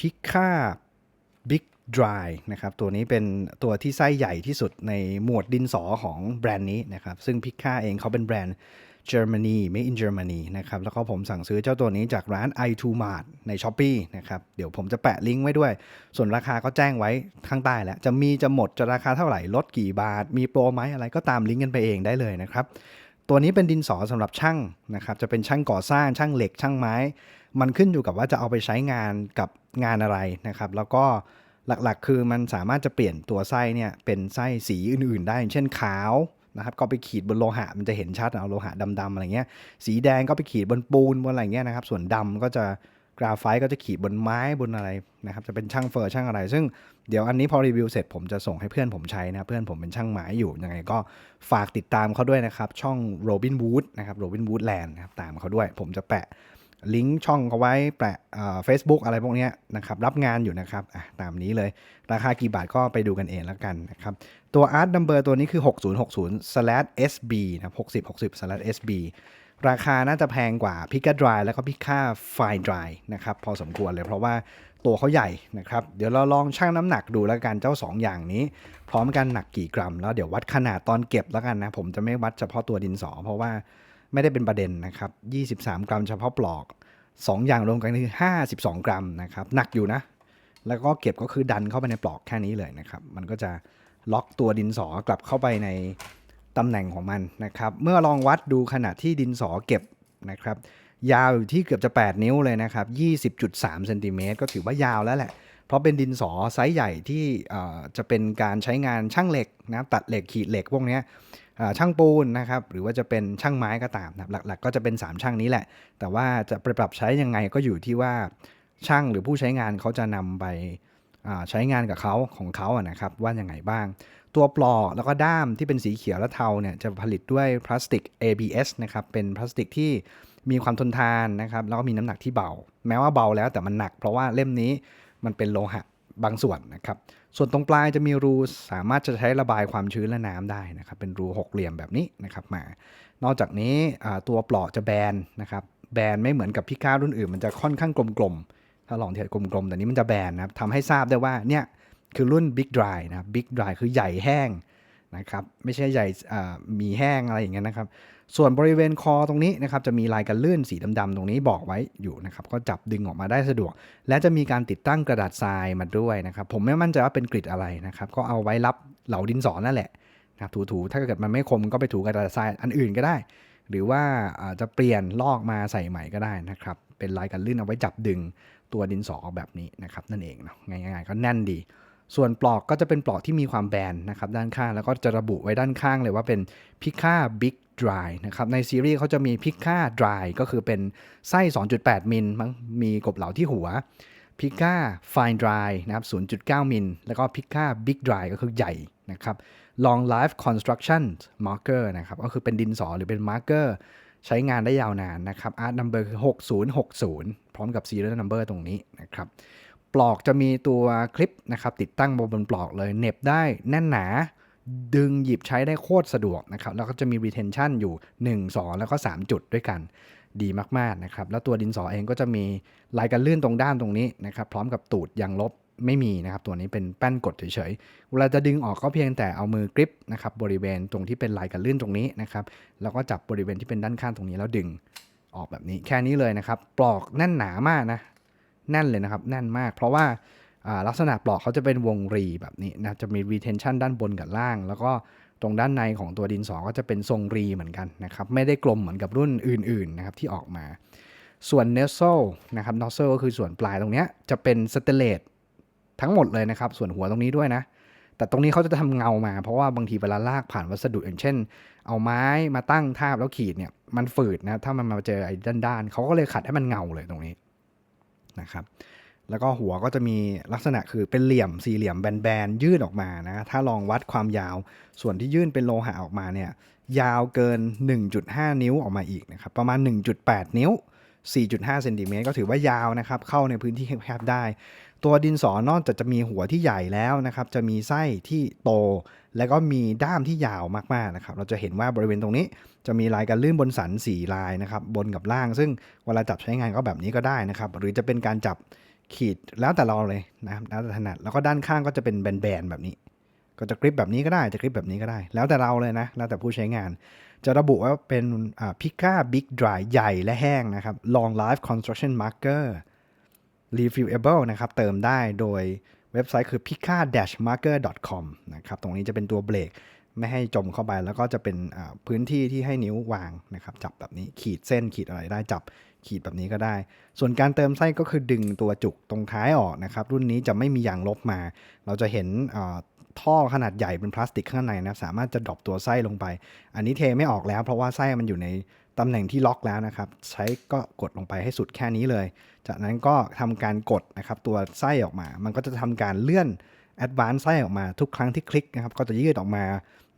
พิค่า Big Dry นะครับตัวนี้เป็นตัวที่ไส้ใหญ่ที่สุดในหมวดดินสอของแบรนด์นี้นะครับ ซึ่งพิค่าเองเขาเป็นแบรนด์ Germany made in Germany นะครับ แล้วก็ผมสั่งซื้อเจ้าตัวนี้จากร้าน i2 Mart ใน s h อ p e e นะครับ เดี๋ยวผมจะแปะลิงก์ไว้ด้วย ส่วนราคาก็แจ้งไว้ข้างใต้แล้ว จะมีจะหมดจะราคาเท่าไหร่ ลดกี่บาท มีโปรไหมอะไรก็ตามลิงก์กันไปเองได้เลยนะครับ ตัวนี้เป็นดินสอสำหรับช่างนะครับ จะเป็นช่างก่อสร้างช่างเหล็กช่างไม้ มันขึ้นอยู่กับว่าจะเอาไปใช้งานกับงานอะไรนะครับ แล้วก็หลักๆ คือมันสามารถจะเปลี่ยนตัวไส้เนี่ยเป็นไส้สีอื่น ๆ ได้ เช่นขาวนะครับ ก็ไปขีดบนโลหะมันจะเห็นชัดเอาโลหะดำๆอะไรเงี้ย สีแดงก็ไปขีดบนปูนบนอะไรเงี้ยนะครับ ส่วนดำก็จะ กราไฟต์ก็จะขีดบนไม้บนอะไรนะครับจะเป็นช่างเฟอร์ช่างอะไร ซึ่งเดี๋ยวอันนี้พอรีวิวเสร็จผมจะส่งให้เพื่อนผมใช้นะเพื่อนผมเป็นช่างไม้อยู่ยังไงก็ฝากติดตามเขาด้วยนะครับ ช่อง Robin Wood นะครับ Robin Wood Land นะครับตามเขาด้วย ผมจะแปะลิงก์ช่องเขาไว้แปะเฟซบุ๊กอะไรพวกนี้นะครับ รับงานอยู่นะครับตามนี้เลย ราคากี่บาทก็ไปดูกันเองแล้วกันนะครับ ตัว Art Number ตัวนี้คือ 6060 SB นะครับ6060 SB ราคาน่าจะแพงกว่าพิก a Dry แล้วก็พิค่า Fine Dry นะครับพอสมควรเลยเพราะว่าตัวเขาใหญ่นะครับเดี๋ยวเราลองชั่งน้ำหนักดูแล้วกันเจ้า 2 อย่างนี้ พร้อมกันหนักกี่กรัม แล้วเดี๋ยววัดขนาดตอนเก็บแล้วกันนะ ผมจะไม่วัดเฉพาะตัวดินสอ เพราะว่าไม่ได้เป็นประเด็นนะครับ 23 กรัมเฉพาะปลอก 2 อย่างรวมกันคือ 52 กรัมนะครับหนักอยู่นะ แล้วก็เก็บก็คือดันเข้าไปในปลอกแค่นี้เลยนะครับมันก็จะล็อกตัวดินสอกลับเข้าไปใน ตำแหน่งของมันนะครับ เมื่อลองวัดดูขนาดที่ดินสอเก็บนะครับ ยาวอยู่ที่เกือบจะ 8 นิ้วเลยนะครับ 20.3เซนติเมตรก็ถือว่ายาวแล้วแหละ เพราะเป็นดินสอไซส์ใหญ่ที่จะเป็นการใช้งานช่างเหล็กนะตัดเหล็กขีดเหล็กพวกนี้ช่างปูนนะครับ หรือว่าจะเป็นช่างไม้ก็ตามนะหลักๆ ก็จะเป็น 3 ช่างนี้แหละ แต่ว่าจะไปปรับใช้ยังไงก็อยู่ที่ว่าช่างหรือผู้ใช้งานเขาจะนำไปใช้งานกับเขาของเขาอะนะครับว่ายังไงบ้าง ตัวปลอกแล้วก็ด้ามที่เป็นสีเขียวและเทาเนี่ยจะผลิตด้วยพลาสติก ABS นะครับ เป็นพลาสติกที่มีความทนทานนะครับ แล้วก็มีน้ำหนักที่เบา แม้ว่าเบาแล้วแต่มันหนัก เพราะว่าเล่มนี้มันเป็นโลหะบางส่วนนะครับ ส่วนตรงปลายจะมีรูสามารถจะใช้ระบายความชื้นและน้ำได้นะครับ เป็นรูหกเหลี่ยมแบบนี้นะครับมา นอกจากนี้ตัวปลอกจะแบนนะครับ แบนไม่เหมือนกับพิก้ารุ่นอื่น มันจะค่อนข้างกลมๆ ถ้าลองเทียบกลมๆ แต่นี้มันจะแบนนะครับทำให้ทราบได้ว่าเนี่ย คือรุ่น Big Dry นะครับ Big Dry คือใหญ่แห้งนะครับ ไม่ใช่ใหญ่มีแห้งอะไรอย่างเงี้ยนะครับ ส่วนบริเวณคอตรงนี้นะครับ จะมีลายกันลื่นสีดำๆตรงนี้บอกไว้อยู่นะครับ ก็จับดึงออกมาได้สะดวก และจะมีการติดตั้งกระดาษทรายมาด้วยนะครับ ผมไม่มั่นใจว่าเป็นกริดอะไรนะครับ ก็เอาไว้รับเหลาดินสอนั่นแหละนะครับถูๆ ถ้าเกิดมันไม่คมก็ไปถูกระดาษทรายอันอื่นก็ได้ หรือว่าจะเปลี่ยนลอกมาใส่ใหม่ก็ได้นะครับ เป็นลายกันลื่นเอาไว้จับดึงตัวดินสอแบบนี้นะครับนั่นเองเนาะง่ายๆก็แน่นดี ส่วนปลอกก็จะเป็นปลอกที่มีความแบนนะครับด้านข้าง แล้วก็จะระบุไว้ด้านข้างเลยว่าเป็นพิค่า Big Dry นะครับในซีรีส์เขาจะมีพิค่า Dry ก็คือเป็นไส้ 2.8 มิลมั้งมีกบเหลาที่หัวพิค่า Fine Dry นะครับ 0.9 มิล แล้วก็พิค่า Big Dry ก็คือใหญ่นะครับ Long Life Construction Marker นะครับ ก็คือเป็นดินสอหรือเป็น marker ใช้งานได้ยาวนานนะครับ Art Number คือ 6060 พร้อมกับ Serial Number ตรงนี้นะครับ ปลอกจะมีตัวคลิปนะครับติดตั้งบนปลอกเลยเน็บได้แน่นหนาดึงหยิบใช้ได้โคตรสะดวกนะครับแล้วก็จะมี retention อยู่ 1 2 แล้วก็ 3 จุดด้วยกันดีมากๆนะครับแล้วตัวดินสอเองก็จะมีลายกันลื่นตรงด้านตรงนี้นะครับพร้อมกับตูดยางลบไม่มีนะครับตัวนี้เป็นแป้นกดเฉยๆเวลาจะดึงออกก็เพียงแต่เอามือกริปนะครับบริเวณตรงที่เป็นลายกันลื่นตรงนี้นะครับแล้วก็จับบริเวณที่เป็นด้านข้างตรงนี้แล้วดึงออกแบบนี้แค่นี้เลยนะครับปลอกแน่นหนามากนะ แน่นเลยนะครับ แน่นมาก เพราะว่าลักษณะปลอกเขาจะเป็นวงรีแบบนี้นะจะมี retention ด้านบนกับล่าง แล้วก็ตรงด้านในของตัวดินสอก็จะเป็นทรงรีเหมือนกันนะครับ ไม่ได้กลมเหมือนกับรุ่นอื่นๆนะครับที่ออกมา ส่วน n e s s e l นะครับ n o s s e l ก็คือส่วนปลายตรงนี้จะเป็นสเตเลตทั้งหมดเลยนะครับ ส่วนหัวตรงนี้ด้วยนะ แต่ตรงนี้เขาจะทำเงามา เพราะว่าบางทีเวลาลากผ่านวัสดุอย่างเช่น เอาไม้มาตั้งทาบแล้วขีดเนี่ยมันฝืดนะถ้ามันมาเจอไอ้ด้านๆเขาก็เลยขัดให้มันเงาเลยตรงนี้ นะครับ แล้วก็หัวก็จะมีลักษณะคือเป็นเหลี่ยมสี่เหลี่ยมแบนๆยื่นออกมานะ ถ้าลองวัดความยาว ส่วนที่ยื่นเป็นโลหะออกมาเนี่ยยาวเกิน 1.5 นิ้วออกมาอีกนะครับประมาณ 1.8 นิ้ว 4.5 เซนติเมตรก็ถือว่ายาวนะครับ เข้าในพื้นที่แคบๆได้ ตัวดินสอนอกจากจะมีหัวที่ใหญ่แล้วนะครับ จะมีไส้ที่โต แล้วก็มีด้ามที่ยาวมากๆนะครับ เราจะเห็นว่าบริเวณตรงนี้ จะมีลายการลื่นบนสันสีลายนะครับ บนกับล่าง ซึ่งเวลาจับใช้งานก็แบบนี้ก็ได้นะครับ หรือจะเป็นการจับขีดแล้วแต่เราเลยนะครับแล้วแต่ถนัด แล้วก็ด้านข้างก็จะเป็นแบนๆแบบนี้ ก็จะกริปแบบนี้ก็ได้ จะกริปแบบนี้ก็ได้ แล้วแต่เราเลยนะ แล้วแต่ผู้ใช้งาน จะระบุว่าเป็นพิก้าบิ๊กดรายใหญ่และแห้งนะครับ long life construction marker refillable นะครับเติมได้โดยเว็บไซต์คือ pika marker com นะครับตรงนี้จะเป็นตัวเบรกไม่ให้จมเข้าไปแล้วก็จะเป็นพื้นที่ที่ให้นิ้ววางนะครับจับแบบนี้ขีดเส้นขีดอะไรได้จับขีดแบบนี้ก็ได้ ส่วนการเติมไส้ก็คือดึงตัวจุกตรงท้ายออกนะครับ รุ่นนี้จะไม่มียางลบมา เราจะเห็นท่อขนาดใหญ่เป็นพลาสติกข้างในนะสามารถจะดรอปตัวไส้ลงไป อันนี้เทไม่ออกแล้วเพราะว่าไส้มันอยู่ใน ตำแหน่งที่ล็อกแล้วนะครับ ใช้ก็กดลงไปให้สุดแค่นี้เลย จากนั้นก็ทำการกดนะครับตัวไส้ออกมา มันก็จะทำการเลื่อนแอดวานซ์ไส้ออกมาทุกครั้งที่คลิกนะครับ ก็จะยืดออกมา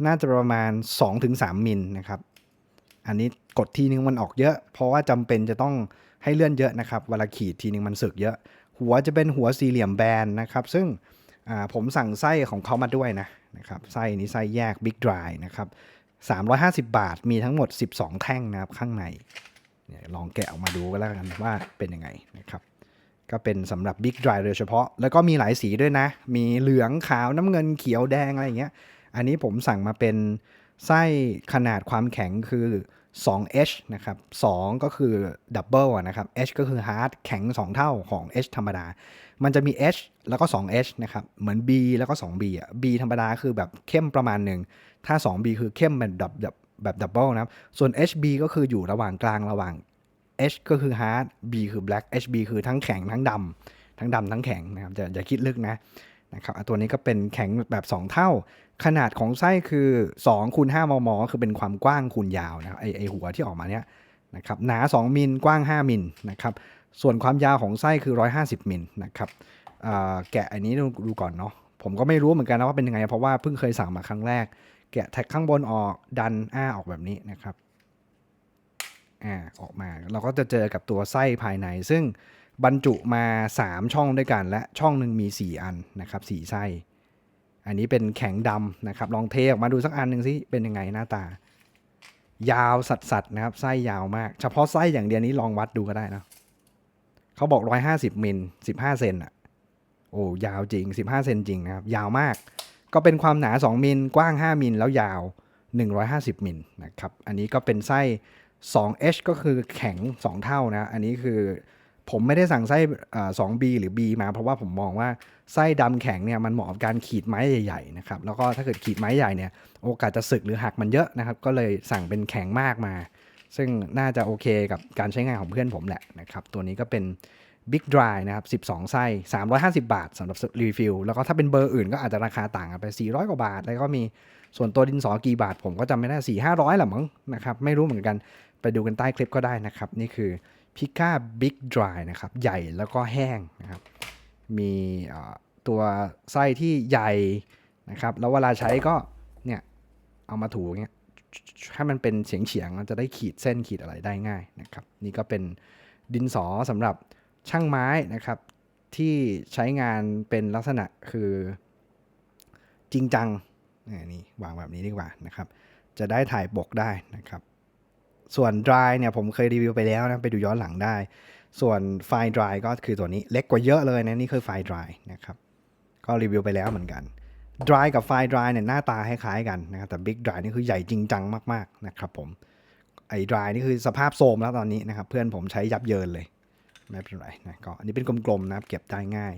น่าจะประมาณ 2-3 มิลนะครับ อันนี้กดทีนึงมันออกเยอะ เพราะว่าจำเป็นจะต้องให้เลื่อนเยอะนะครับ เวลาขีดทีนึงมันสึกเยอะ หัวจะเป็นหัวสี่เหลี่ยมแบนนะครับ ซึ่งผมสั่งไส้ของเขามาด้วยนะนะครับ ไส้นี้ไส้แยก Big Dry นะครับ 350 บาท มีทั้งหมด 12 แท่งนะครับข้างในเนี่ยลองแกะออกมาดูก็แล้วกันว่าเป็นยังไงนะครับ ก็เป็นสำหรับ Big Dry โดยเฉพาะ แล้วก็มีหลายสีด้วยนะ มีเหลืองขาวน้ำเงินเขียวแดงอะไรอย่างเงี้ย อันนี้ผมสั่งมาเป็น ไส้ขนาดความแข็งคือ 2H นะครับ 2 ก็คือ Double อะนะครับ H ก็คือ Hard แข็ง 2 เท่าของ H ธรรมดา มันจะมี H แล้วก็ 2H นะครับ เหมือน B แล้วก็ 2B อะ B ธรรมดาคือแบบเข้มประมาณหนึ่ง ถ้า 2B คือเข้มแบบแบบแบบแบบ Double นะครับ ส่วน HB ก็คืออยู่ระหว่างกลางระหว่าง H ก็คือ hard B คือ black HB คือทั้งแข็งทั้งดำทั้งดำทั้งแข็งนะครับอย่าคิดลึกนะนะครับตัวนี้ก็เป็นแข็งแบบ 2 เท่า ขนาดของไส้คือ2คูณ5มม คือเป็นความกว้างคูณยาวนะครับไอไอหัวที่ออกมาเนี้ยนะครับหนา 2 มิลกว้าง 5 มิลนะครับส่วนความยาวของไส้คือ 150 มิลนะครับแกะอันนี้ดูดูก่อนเนาะผมก็ไม่รู้เหมือนกันนะว่าเป็นยังไง เพราะว่าเพิ่งเคยสั่งมาครั้งแรก แกะแท็กข้างบนออกดันอ้าออกแบบนี้นะครับอ่าออกมาเราก็จะเจอกับตัวไส้ภายใน ซึ่งบรรจุมา 3 ช่องด้วยกัน และช่องหนึ่งมี 4 อันนะครับ4ไส้ อันนี้เป็นแข็งดำนะครับ ลองเทออกมาดูสักอันหนึ่งสิเป็นยังไงหน้าตา ยาวสัดๆนะครับ ไส้ยาวมาก เฉพาะไส้อย่างเดียวนี้ลองวัดดูก็ได้นะเขาบอก150มิล15เซนอะโอ้ยาวจริง15เซนจริงนะครับ ยาวมาก ก็เป็นความหนา2มิลกว้าง5มิลแล้วยาว150มิลนะครับ อันนี้ก็เป็นไส้ 2H ก็คือแข็ง 2 เท่านะ อันนี้คือ ผมไม่ได้สั่งไส้อ่า 2B หรือ B มา เพราะว่าผมมองว่าไส้ดำแข็งเนี่ยมันเหมาะกับการขีดไม้ใหญ่ๆนะครับแล้วก็ถ้าเกิดขีดไม้ใหญ่เนี่ยโอกาสจะสึกหรือหักมันเยอะนะครับ ก็เลยสั่งเป็นแข็งมากมา ซึ่งน่าจะโอเคกับการใช้งานของเพื่อนผมแหละนะครับตัวนี้ก็เป็น Big Dry นะครับ 12 ไส้ 350 บาทสำหรับรีฟิล แล้วก็ถ้าเป็นเบอร์อื่นก็อาจจะราคาต่างกันไป 400 กว่าบาท แล้วก็มีส่วนตัวดินสอกี่บาท ผมก็จำไม่ได้ 4 500หละมั้งนะครับ ไม่รู้เหมือนกัน ไปดูกันใต้คลิปก็ได้นะครับ นี่คือ Pika Big Dry นะครับ ใหญ่แล้วก็แห้งนะครับ มีตัวไส้ที่ใหญ่นะครับ แล้วเวลาใช้ก็เนี่ยเอามาถูอย่างเงี้ยให้มันเป็นเฉียงเฉียงมันจะได้ขีดเส้นขีดอะไรได้ง่ายนะครับ นี่ก็เป็นดินสอสำหรับช่างไม้นะครับ ที่ใช้งานเป็นลักษณะคือจริงจังนี่นี่วางแบบนี้ดีกว่านะครับ จะได้ถ่ายปกได้นะครับ ส่วน dry เนี่ยผมเคยรีวิวไปแล้วนะ ไปดูย้อนหลังได้ ส่วนไฟ dry ก็คือตัวนี้เล็กกว่าเยอะเลยนะ นี่คือไฟ dry นะครับ ก็รีวิวไปแล้วเหมือนกัน dry กับไฟ dry เนี่ยหน้าตาคล้ายๆกันนะครับ แต่ big dry นี่คือใหญ่จริงจังมากๆนะครับผมไอ้ dry นี่คือสภาพโทรมแล้วตอนนี้นะครับ เพื่อนผมใช้ยับเยินเลย ไม่เป็นไรนะก็อันนี้เป็นกลมๆนะครับเก็บได้ง่าย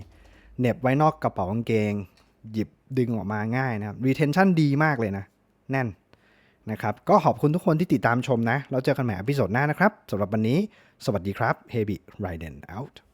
เน็บไว้นอกกระเป๋ากางเกง หยิบดึงออกมาง่ายนะครับ retention ดีมากเลยนะ แน่น นะครับก็ขอบคุณทุกคนที่ติดตามชมนะ เราเจอกันใหม่อพิโซดหน้านะครับสำหรับวันนี้ สวัสดีครับ Heavy r i d e n out